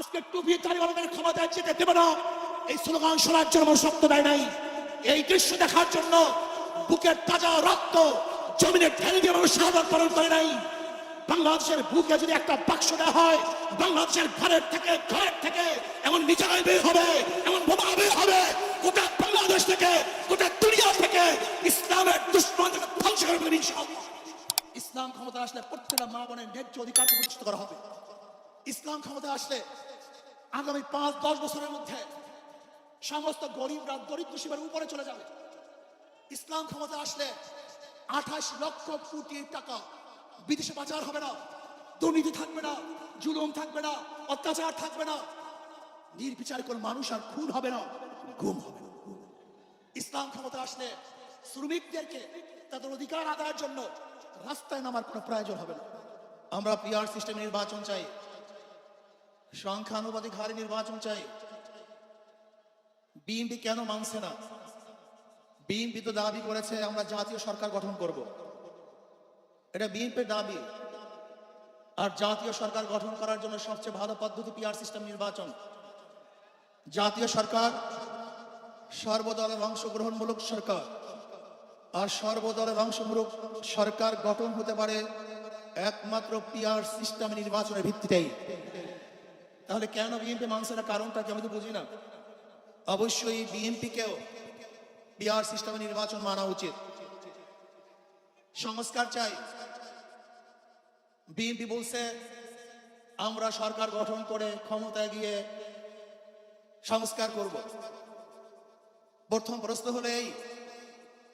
আজকে টুপি তালিবানদের ক্ষমতায় যেতে দেবে না। এই স্লোগান শোনার জন্য শক্ত দেয় নাই। এই দৃশ্য দেখার জন্য বুকের তাজা রক্ত জমিনে ঢেলে দিয়ে মানুষ শাহাদ পালন করে নাই। বাংলাদেশের বুকে যদি একটা বাক্স দেওয়া হয়, বাংলাদেশের ঘরের থেকে ঘরের থেকে এমন মিজাইল বের হবে, এমন বোমা বের হবে, গোটা বাংলাদেশ থেকে, গোটা দুনিয়া থেকে ইসলামের দুশ্মন ধ্বংস ইসলাম ক্ষমতা আসলে প্রত্যেকটা মা বোনের ন্যায্য অধিকারকে প্রতিষ্ঠিত করা হবে। ইসলাম ক্ষমতা আসলে আগামী পাঁচ, দশ বছরের মধ্যে সমস্ত গরিবরা দরিদ্র সীমার উপরে চলে যাবে। ইসলাম ক্ষমতা আসলে আঠাশ লক্ষ কোটি টাকা। বিদেশে পাচার হবে না, দুর্নীতি থাকবে না, জুলুম থাকবে না, অত্যাচার থাকবে না। নির্বিচার কোন মানুষ আর খুন হবে না, গুম হবে না। ইসলাম ক্ষমতা আসলে শ্রমিকদেরকে তাদের অধিকার আদায়ের জন্য রাস্তায় নামার কোনো প্রয়োজন হবে না। আমরা পিআর সিস্টেম নির্বাচন চাই। সংখ্যানুপাতিক হারে নির্বাচন চাই বিএনপি কেন মানছে না বিএনপি তো দাবি করেছে আমরা জাতীয় সরকার গঠন করব এটা বিএনপির দাবি আর জাতীয় সরকার গঠন করার জন্য সবচেয়ে ভালো পদ্ধতি পিআর সিস্টেম নির্বাচন জাতীয় সরকার সর্বদলের অংশগ্রহণমূলক সরকার আর সর্বদলের অংশমূলক সরকার গঠন হতে পারে একমাত্র পিআর সিস্টেম নির্বাচনের ভিত্তিতেই তাহলে কেন বিএনপি মানছে না? কারণটা কি আমি তো বুঝি না। অবশ্যই বিএনপিকেও পিআর সিস্টেমে নির্বাচন মানা উচিত। সংস্কার চাই। বিএনপি বলছে, আমরা সরকার গঠন করে ক্ষমতায় গিয়ে সংস্কার করব। প্রথম প্রশ্ন হলো এই,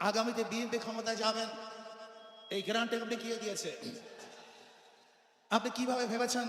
আগামীতে বিএনপি ক্ষমতায় যাবেন? এই গ্রান্টে আপনি কি দিয়েছে? আপনি কীভাবে ভেবেছেন?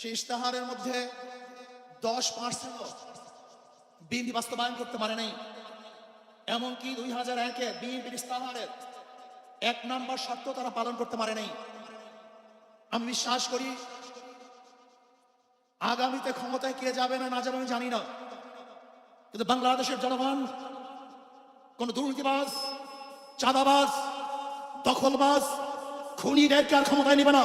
সেই ইস্তাহারের মধ্যে দশ পার্সেন্ট বিএনপি বাস্তবায়ন করতে পারে নাই। এমনকি দুই হাজার একে বিএনপির ইস্তাহারের এক নম্বর শর্ত তারা পালন করতে পারে নাই। আমি বিশ্বাস করি, আগামীতে ক্ষমতায় কে যাবে না না যাবে আমি জানি না। কিন্তু বাংলাদেশের জনগণ, কোন দুর্নীতিবাজ, চাঁদাবাজ, দখলবাজ, খুনিদেরকে আর ক্ষমতায় নিবে না।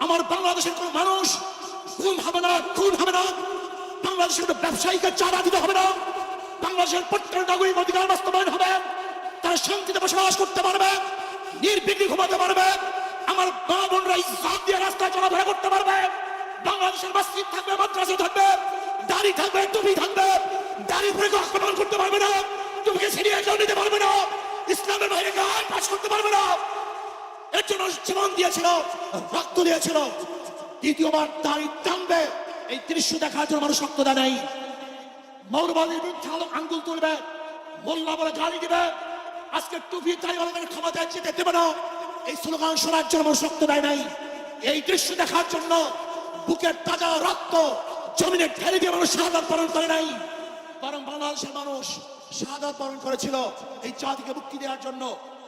আমার বাংলাদেশের কোন মানুষ ঘুম হবে না খুন হবে না। বাংলাদেশের কোনো ব্যবসায়ীকে চাঁদা দিতে হবে না। বাংলাদেশের প্রত্যেক নাগরিক অধিকার বাস্তবায়ন হবে। তারা শান্তিতে বসবাস করতে পারবে, নির্বিঘ্নে ঘুমাতে পারবে। আমার মা বোনরা ইসলাম দিয়ে রাস্তায় চলাফেরা করতে পারবে। বাংলাদেশের মসজিদ থাকবে, মাদ্রাসা থাকবে, দাড়ি থাকবে, টুপি থাকবে। দাড়ি পরে আক্রমণ করতে পারবে না। তুমি কেউ নিতে পারবে না। ইসলামের বাইরে গান পাশ করতে পারবে না। এর জন্য জীবন দিয়েছিল, রক্ত দিয়েছিল। দ্বিতীয়বার দাড়ি টানবে এই দৃশ্য দেখার জন্য মানুষ রক্ত দেয় নাই। মৌলবাদীর বিরুদ্ধে আঙ্গুল তুলবে, মোল্লা বলে গালি দিবে। আজকে টুপি তালিবানদের ক্ষমতায় যেতে দেবে না। এই স্লোগান শোনার জন্য মানুষ রক্ত দেয় নাই। এই দৃশ্য দেখার জন্য বুকের তাজা রক্ত জমিনে ঢেলে দিয়ে মানুষ শাহাদ পালন করে নাই। বরং বাংলাদেশের মানুষ শাহাদ পালন করেছিল এই জাতিকে মুক্তি দেওয়ার জন্য।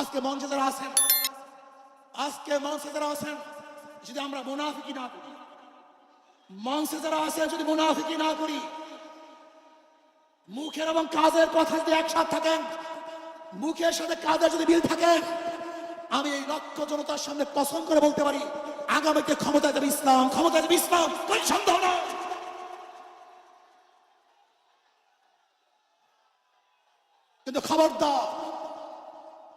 আজকে মঞ্চে যারা আছেন, আজকে মঞ্চে যারা আছেন, যদি আমরা মোনাফিকি না করি মঞ্চে যারা আছে যদি মুনাফিকি না করি, মুখের এবং কাজের কথা যদি একসাথে থাকেন, মুখের সাথে কাজের যদি মিল থাকে, আমি এই লক্ষ জনতার সামনে পছন্দ করে বলতে পারি, আগামীতে ক্ষমতা দেবে ইসলাম ক্ষমতা দেবে ইসলাম, কোন সন্দেহ নেই। কিন্তু খবরদার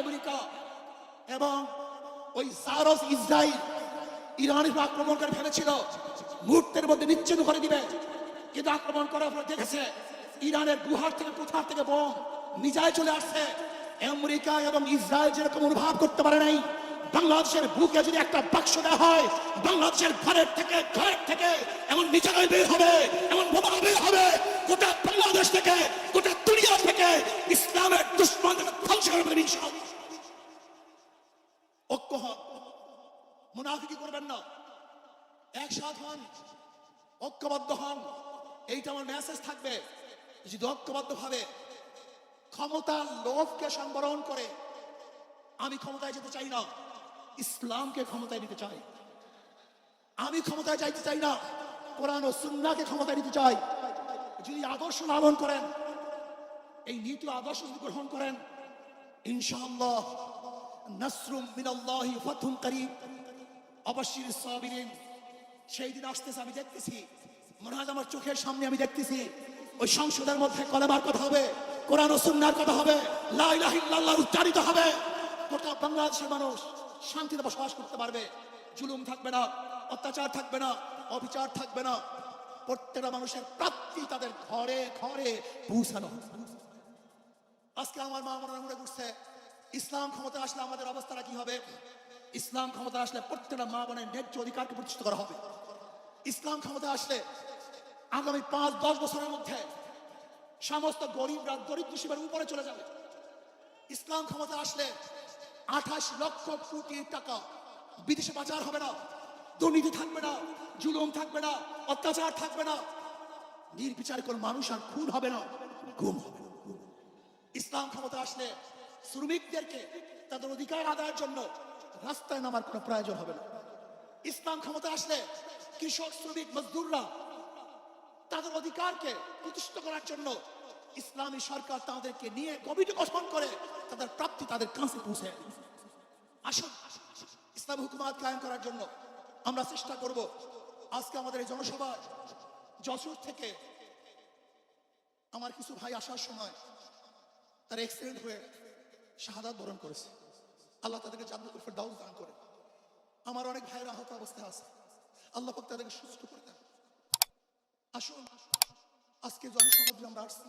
আমেরিকা এবং ওই সারস ইসরায়েল ইরানের আক্রমণ করে ফেলেছিল। মুহূর্তের মধ্যে নিচ্ছেদ করে দিবে। কিন্তু আক্রমণ করার পর দেখেছে, ইরানের গুহার থেকে, কোথার থেকে বোম নিজায় চলে আসছে। আমেরিকা এবং ইসরায়েল যেরকম অনুভব করতে পারে নাই বাংলাদেশের বুকে যদি একটা বাক্স দেওয়া হয়, বাংলাদেশের ঘরের থেকে ঘরের থেকে এমন মিজাইল বের হবে, এমন বোমা বের হবে, গোটা বাংলাদেশ থেকে, গোটা দুনিয়া থেকে ইসলামের দুশ্মন ধ্বংস করবে ঐক্য হন। মুনাফিকি করবেন না। একসাথ হন। ঐক্যবদ্ধ হন। এইটা আমার মেসেজ থাকবে। যদি ঐক্যবদ্ধ ভাবে ক্ষমতার লোভকে সংবরণ করে, আমি ক্ষমতায় যেতে চাই না। ইসলামকে ক্ষমতায় নিতে চাই আমি ক্ষমতায় চাইতে চাই না। কোরআন ও সুন্নাকে ক্ষমতায় নিতে চাই। যদি আদর্শ লালন করেন, এই নীতি আদর্শ যদি গ্রহণ করেন, ইনশাআল্লাহ নাসরুম মিনাল্লাহি ফাতহুম করিম। অবশ্যই সাবিরিন, সেই দিন আসতেছে, আমি দেখতেছি। মনে হয় আমার চোখের সামনে আমি দেখতেছি। ওই সংসদের মধ্যে কলেমার কথা হবে, কোরআন ও সুন্নার কথা হবে। লা ইলাহা ইল্লাল্লাহ উচ্চারিত হবে। গোটা বাংলাদেশের মানুষ শান্তিতে বসবাস করতে পারবে। জুলুম থাকবে না, অত্যাচার থাকবে না, অবিচার থাকবে না। প্রত্যেকটা মানুষের প্রাপ্তি তাদের ঘরে ঘরে পৌঁছানো। আজকে আমার মা মনে মনে করছে, ইসলাম ক্ষমতা আসলে আমাদের অবস্থাটা কি হবে? ইসলাম ক্ষমতা আসলে প্রত্যেকটা মা বোনের ন্যায্য অধিকারকে প্রতিষ্ঠিত করা হবে। ইসলাম ক্ষমতা আসলে আগামী পাঁচ, দশ বছরের মধ্যে সমস্ত গরিবরা, দরিদ্র সীমার উপরে চলে যাবে। ইসলাম ক্ষমতা আসলে আঠাশ লক্ষ কোটি টাকা। বিদেশে পাচার হবে না, দুর্নীতি থাকবে না, জুলুম থাকবে না, অত্যাচার থাকবে না। নির্বিচার কোন মানুষ আর খুন হবে না, গুম হবে ইসলাম ক্ষমতা আসলে শ্রমিকদেরকে তাদের অধিকার আদায়ের জন্য রাস্তায় নামার কোনো প্রয়োজন হবে না। ইসলাম ক্ষমতা আসলে কৃষক, শ্রমিক, মজদুররা তাদের অধিকারকে প্রতিষ্ঠিত করার জন্য ইসলামী সরকার তাদেরকে নিয়ে কমিটি গঠন করে, তাদের প্রাপ্তি তাদের কাছে পৌঁছে। আসুন, ইসলাম হুকুমাত কায়েম করার জন্য আমরা চেষ্টা করব। আজকে আমাদের এই জনসভা যশোর থেকে আমার কিছু ভাই আসার সময় তার অ্যাক্সিডেন্ট হয়ে শাহাদাত বরণ করেছে। আল্লাহ তাদেরকে জান্নাতুল ফেরদাউস দান করে। আমার অনেক ভাইয়ের আহত অবস্থায় আছে। আল্লাহ পাক তাদেরকে সুস্থ করে দেন। আসুন, আজকে জনসমুদ্রে আমরা আসছি।